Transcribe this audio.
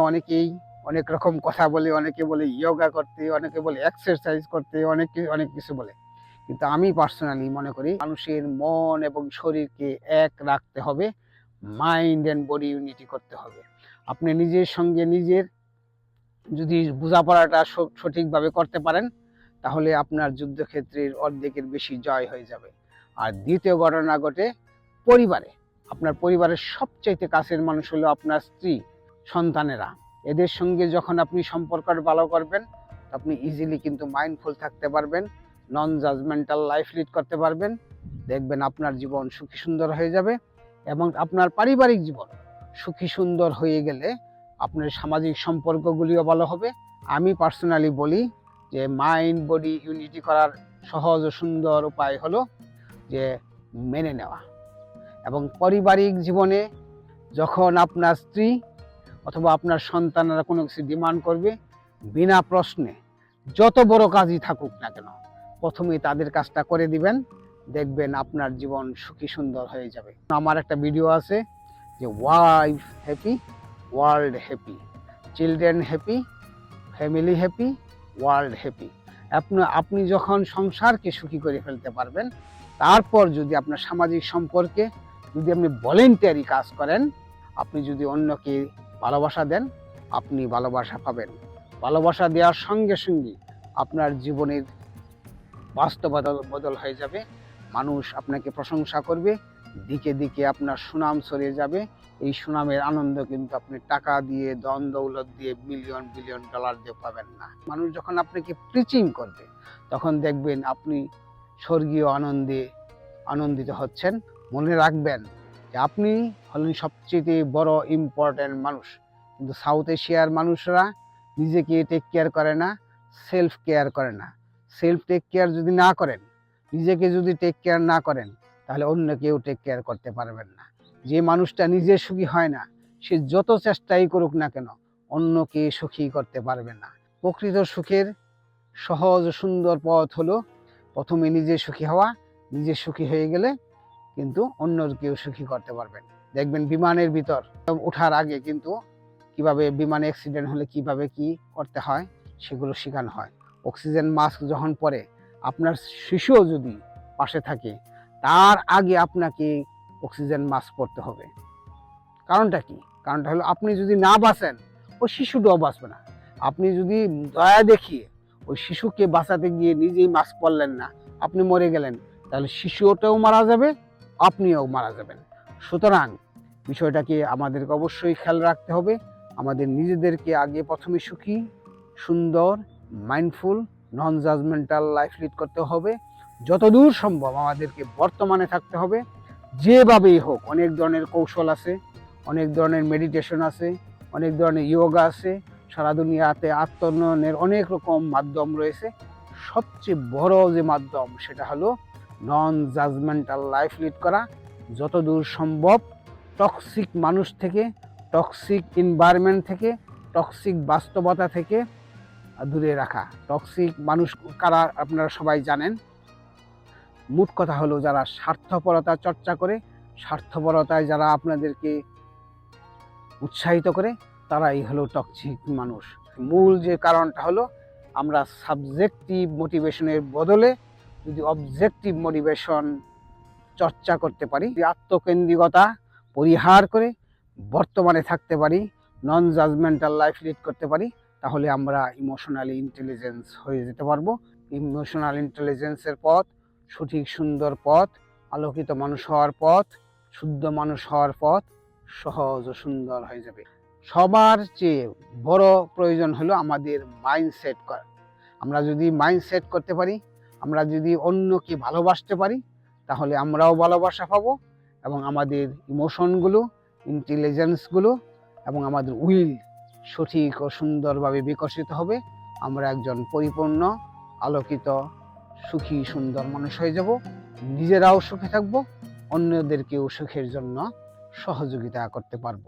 অনেকেই অনেক রকম কথা বলে, অনেকে বলে যোগা করতে, অনেকে বলে এক্সারসাইজ করতে, অনেকে, অনেক কিছু বলে। কিন্তু আমি পার্সোনালি মনে করি মানুষের মন এবং শরীরকে এক রাখতে হবে মাইন্ড অ্যান্ড বডি ইউনিটি করতে হবে। আপনি নিজের সঙ্গে নিজের যদি বোঝাপড়াটা সঠিকভাবে করতে পারেন, তাহলে আপনার যুদ্ধক্ষেত্রের অর্ধেকের বেশি জয় হয়ে যাবে। আর দ্বিতীয় ঘটনা ঘটে পরিবারে। আপনার পরিবারের সবচাইতে কাছের মানুষ হলো আপনার স্ত্রী। সন্তানেরা। এদের সঙ্গে যখন আপনি সম্পর্কটা ভালো করবেন, আপনি ইজিলি কিন্তু মাইন্ডফুল থাকতে পারবেন নন জাজমেন্টাল লাইফ লিড করতে পারবেন। দেখবেন আপনার জীবন সুখী সুন্দর হয়ে যাবে এবং আপনার পারিবারিক জীবন সুখী সুন্দর হয়ে গেলে আপনার সামাজিক সম্পর্কগুলিও ভালো হবে। আমি পার্সোনালি বলি যে মাইন্ড বডি ইউনিটি করার সহজ ও সুন্দর উপায় হলো যে মেনে নেওয়া। এবং পারিবারিক জীবনে যখন আপনার স্ত্রী অথবা আপনার সন্তানরা কোনো কিছু ডিমান্ড করবে বিনা প্রশ্নে, যত বড় কাজই থাকুক না কেন প্রথমে তাদের কাজটা করে দিবেন, দেখবেন আপনার জীবন সুখী সুন্দর হয়ে যাবে। আমার একটা ভিডিও আছে যে wife happy world happy children happy family happy world happy আপনি আপনি যখন সংসারকে সুখী করে ফেলতে পারবেন, তারপর যদি আপনার সামাজিক সম্পর্কে যদি আপনি ভলেন্টারি কাজ করেন, আপনি যদি অন্যকে ভালোবাসা দেন, আপনি ভালোবাসা পাবেন। ভালোবাসা দেওয়ার সঙ্গে সঙ্গে আপনার জীবনের বাস্তবতা বদল হয়ে যাবে। মানুষ আপনাকে প্রশংসা করবে, দিকে দিকে আপনার সুনাম ছড়িয়ে যাবে। এই সুনামের আনন্দ কিন্তু আপনি টাকা দিয়ে দন দৌলত দিয়ে মিলিয়ন বিলিয়ন ডলার দিয়ে পাবেন না। মানুষ যখন আপনাকে প্রিচিং করবে, তখন দেখবেন আপনি স্বর্গীয় আনন্দে আনন্দিত হচ্ছেন। মনে রাখবেন যে আপনি হলেন সবচেয়ে বড় ইম্পর্ট্যান্ট মানুষ। কিন্তু সাউথ এশিয়ার মানুষরা নিজেকে টেক কেয়ার করে না সেলফ কেয়ার করে না। সেলফ টেক কেয়ার যদি না করেন, নিজেকে যদি টেক কেয়ার না করেন, তাহলে অন্য কেউ টেক কেয়ার করতে পারবেন না। যে মানুষটা নিজে সুখী হয় না, সে যত চেষ্টাই করুক না কেন, অন্যকে সুখী করতে পারবে না। প্রকৃত সুখের সহজ সুন্দর পথ হলো প্রথমে নিজে সুখী হওয়া, নিজে সুখী হয়ে গেলে কিন্তু অন্য কেউ সুখী করতে পারবেন দেখবেন বিমানের ভিতর ওঠার আগে কিন্তু কীভাবে বিমানে অ্যাক্সিডেন্ট হলে কীভাবে কি করতে হয়, সেগুলো শেখানো হয়। অক্সিজেন মাস্ক যখন পরে, আপনার শিশুও যদি পাশে থাকে, তার আগে আপনাকে অক্সিজেন মাস্ক পরতে হবে। কারণটা কি? কারণটা হলো আপনি যদি না বাঁচেন, ওই শিশুটাও বাঁচবে না। আপনি যদি দয়া দেখিয়ে ওই শিশুকে বাঁচাতে গিয়ে নিজেই মাস্ক পরলেন না, আপনি মরে গেলেন, তাহলে শিশুটাও মারা যাবে আপনিও মারা যাবেন। সুতরাং বিষয়টাকে আমাদেরকে অবশ্যই খেয়াল রাখতে হবে। আমাদের নিজেদেরকে আগে প্রথমে সুখী, সুন্দর mindful non judgmental life lead করতে হবে। যতদূর সম্ভব আমাদেরকে বর্তমানে থাকতে হবে। যেভাবেই হোক, অনেক ধরনের কৌশল আছে, অনেক ধরনের মেডিটেশন আছে, অনেক ধরনের ইয়োগা আছে। সারা দুনিয়াতে আত্মোন্নয়নের অনেক রকম মাধ্যম রয়েছে। সবচেয়ে বড় যে মাধ্যম, সেটা হলো নন জাজমেন্টাল লাইফ লিড করা, যতদূর সম্ভব টক্সিক মানুষ থেকে টক্সিক এনভায়রনমেন্ট থেকে টক্সিক বাস্তবতা থেকে দূরে রাখা। টক্সিক মানুষ কারা আপনারা সবাই জানেন। মোট কথা হলো যারা স্বার্থপরতা চর্চা করে, স্বার্থপরতায় যারা আপনাদেরকে উৎসাহিত করে, তারাই হলো টক্সিক মানুষ। মূল যে কারণটা হলো, আমরা সাবজেক্টিভ মোটিভেশনের বদলে যদি অবজেক্টিভ মোটিভেশন চর্চা করতে পারি আত্মকেন্দ্রিকতা পরিহার করে বর্তমানে থাকতে পারি নন জাজমেন্টাল লাইফ লিড করতে পারি, তাহলে আমরা ইমোশনালি ইন্টেলিজেন্স হয়ে যেতে পারব। ইমোশনাল ইন্টেলিজেন্সের পথ, সঠিক সুন্দর পথ, আলোকিত মানুষ হওয়ার পথ, শুদ্ধ মানুষ হওয়ার পথ সহজ ও সুন্দর হয়ে যাবে। সবার চেয়ে বড় প্রয়োজন হলো আমাদের মাইন্ড সেট করা। আমরা যদি মাইন্ড সেট করতে পারি আমরা যদি অন্যকে ভালোবাসতে পারি, তাহলে আমরাও ভালোবাসা পাবো এবং আমাদের ইমোশনগুলো, ইন্টেলিজেন্সগুলো এবং আমাদের উইল সঠিক ও সুন্দরভাবে বিকশিত হবে। আমরা একজন পরিপূর্ণ, আলোকিত, সুখী, সুন্দর মানুষ হয়ে যাব। নিজেরাও সুখে থাকব, অন্যদেরকেও সুখের জন্য সহযোগিতা করতে পারব।